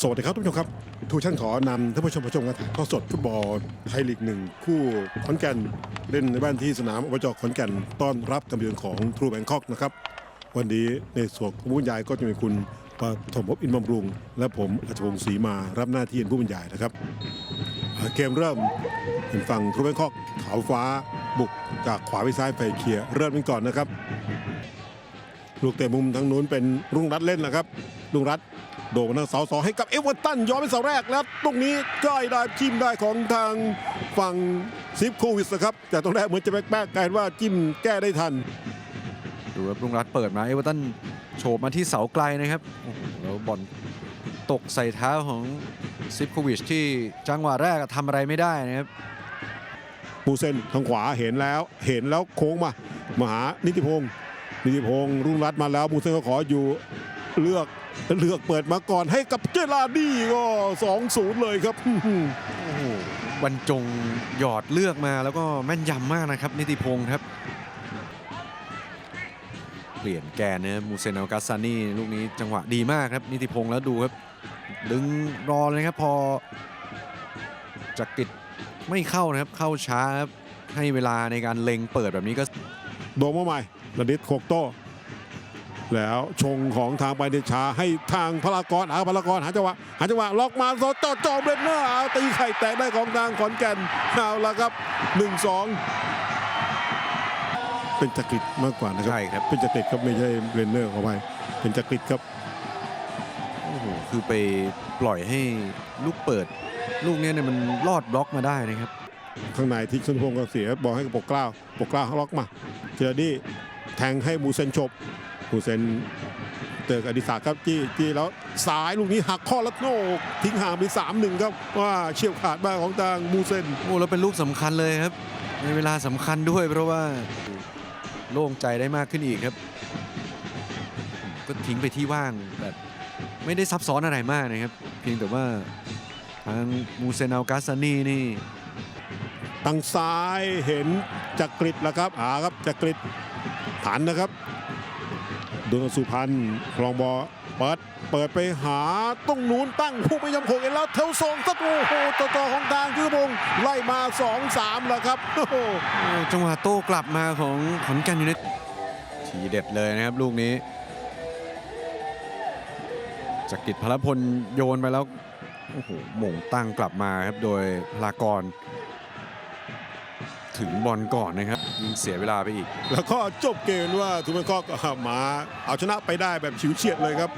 สวัสดีครับทุกผู้ชมครับ ทูชั่นขอนำท่านผู้ชมผู้ชมการถ่ายทอดสดฟุตบอลไทยลีกหนึ่งคู่ขอนแก่นเล่นในบ้านที่สนามอบจขอนแก่นต้อนรับการเยือนของทรูแบงคอกนะครับ วันนี้ในส่วนของผู้บรรยายก็จะมีคุณปฐมภพอินทร์บำรุง และผมอัจฉริยศรีมารับหน้าที่เป็นผู้บรรยายนะครับ เกมเริ่มเป็นฝั่งทรูแบงคอกขาวฟ้าบุกจากขวาไปซ้ายไปเคลียร์เริ่มกันก่อนนะครับ ลูกเตะมุมทางนู้นเป็นรุ่งรัตน์เล่นนะครับ รุ่งรัตน์โด่งมาทางเสาสองให้กับเอเวอร์ตันย้อนเป็นเสาแรกแล้วตรงนี้ได้ได้จิ้มได้ของทางฝั่งซิฟโควิสนะครับแต่ตรงแรกเหมือนจะแป๊กๆกลายเป็นว่าจิ้มแก้ได้ทันดูครับลุงรัฐเปิดมาเอเวอร์ตันโฉบมาที่เสาไกลนะครับโอ้โหแล้วบอลตกใส่เท้าของซิปโควิชที่จังหวะแรกอะทำอะไรไม่ได้นะครับมูเซนทางขวาเห็นแล้วเห็นแล้วโค้งมามาหานิติพงศ์ นิติพงศ์รุ่งรัตน์มาแล้วมูเซนก็ขออยู่เลือกเลือกเปิดมาก่อนให้กับเจลาดี้ก็2-0เลยครับโอ้โหบรรจงหยอดเลือกมาแล้วก็แม่นยำมากนะครับ นิติพงศ์ครับ เปลี่ยนแกนนะครับมูเซนอลกาซานี่ลูกนี้จังหวะดีมากครับ นิติพงศ์แล้วดูครับดึงรอเลยครับพอจักริดไม่เข้านะครับเข้าช้าครับให้เวลาในการเล็งเปิดแบบนี้ก็ โดมมาใหม่ระดิษโคกโต้แล้วชงของทางไปเดชาให้ทางพลากรอาพลากรหาจังหวะหาจังหวะล็อกมาโซจอดจอเบรนเนอร์เอาตีไข่แตกได้ของทางขอนแก่นเอาละครับ 1-2 เป็นจักริดมากกว่านะครับใช่ครับ เป็นจักริดครับไม่ใช่เบรนเนอร์เข้าไปเป็นจักริดครับโอ้โหคือไปปล่อยให้ลูกเปิด ลูกเนี้ยเนี่ยมันลอดบล็อกมาได้นะครับ ข้างในทิ้งสุนพงศ์ก็เสียบอลให้กับปกเกล้าปกเกล้าล็อกมาเจอดี้แทงให้มูเซนชบมูเซนเจอกับอดิศักครับจี้จี้แล้วสายลูกนี้หักข้อแล้วโนกทิ้งห่างไปสามหนึ่งครับว่าเฉียบขาดมากของทางมูเซนโอ้แล้วเป็นลูกสำคัญเลยครับ ในเวลาสำคัญด้วย เพราะว่าโล่งใจได้มากขึ้นอีกครับ ก็ทิ้งไปที่ว่างแบบไม่ได้ซับซ้อนอะไรมากนะครับ เพียงแต่ว่าทางมูเซนาลกาซานีนี่ ทางซ้ายเห็นจักริดแล้วครับอาครับจักริดผันนะครับดนสุพรรณคลองบอเปิดเปิดไปหาต้องนู้นตั้งผู้ไม่ยำโขงเองแล้วเทวทรงสักโอ้โหต่อต่อของทางคือพงไล่มา 2-3 แล้วครับโอ้โหจังหวะโต้กลับมาของขอนแก่นยูไนเต็ดทีเด็ดเลยนะครับลูกนี้จากกิจพลพลโยนไปแล้วโอ้โหหม่งตั้งกลับมาครับโดยพลากร ถึงบอลก่อนนะครับยิงเสียเวลาไปอีก แล้วก็จบเกมว่าทุกคนก็มาเอาชนะไปได้แบบฉิวเฉียดเลยครับ